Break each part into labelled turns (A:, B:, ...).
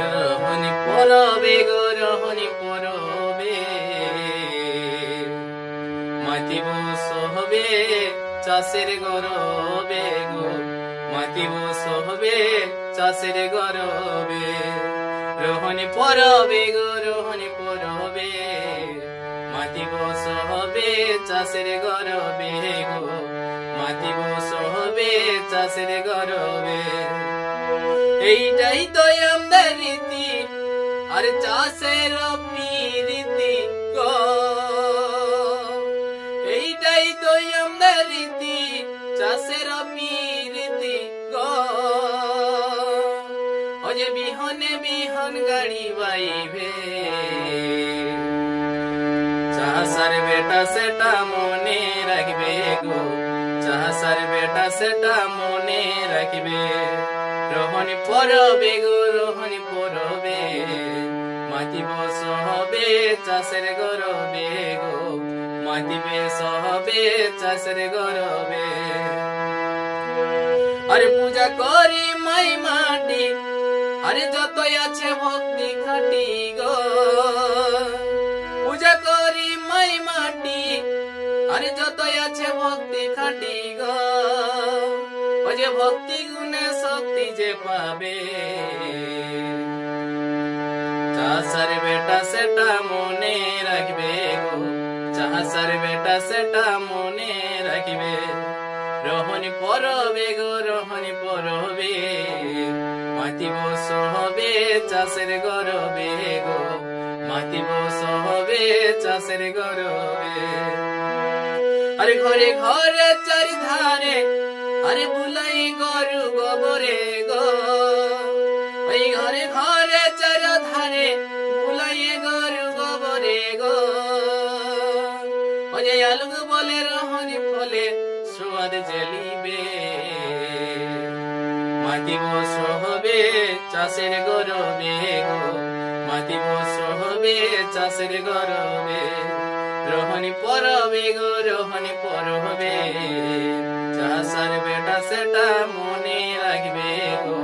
A: রহনি পরবে গো, রহনি পরবে। মাতিব সহবে, চাষের গরবে গো। মাতিব সহবে, চাষের গরবে। রহনি পরবে গো, রহনি পরবে। মাতিব সহবে, চাষের গরবে গো। মাতিব সহবে, চাষের গরবে। এইটাই তো আমাদের রীতি, আর চাষের রীতি এইটাই তো আমাদের রীতি, চাষের রীতি গো। বিহনে বিহন গাড়ি বাইবে, চাষার বেটা সেটা মনে রাখবে গো। চাষার বেটা সেটা মনে রাখবে। রোহনি পরবে গো, রোহনি পরবে। মাতিব সহবে চাষের গরবে গো। মাতিবে সহবে চাষের গরবে। আরে পূজা করি মাই মাটি, আরে যতই আছে ভক্তি খাটি গো। পূজা করি মাই মাটি, আরে যতই আছে ভক্তি খাটি গো। ও যে ভক্তি গুণে শক্তি যে পাবে। চাষার বেটা সেটা মনে রাখবে চাষার বেটা সেটা মনে রাখবে। রহনি পরবে গো, রহনি পরবে। মাতিব সহবে চাষের গরবে গো। মাতিব সহবে চাষের গরবে। আরে ঘরে ঘরে চারিধারে আরে বুলাই গরু গোবরে গো। ওই ঘরে ঘরে চারধারে বুলাই গরু গোবরে গো। ওই আলু বলে রহনি ফলে সোয়াদ জেলিবে। মাতিব সহবে চাষের গরবে গো। মাতিব সহবে চাষের গরবে রোহনি পরবে গো, রোহনি পরবে। চাষার বেটা সেটা মনে রাখবে গো।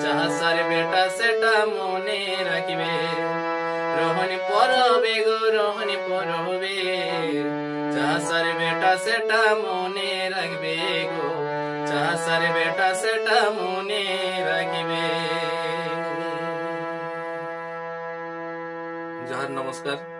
A: চাষার বেটা, সেটা মনে রাখবে। রোহনি পরবে গো, রোহনি পরবে। চাষার বেটা, সেটা মনে রাখবে গো। চাষার বেটা, সেটা মনে রাখবে। জহার নমস্কার।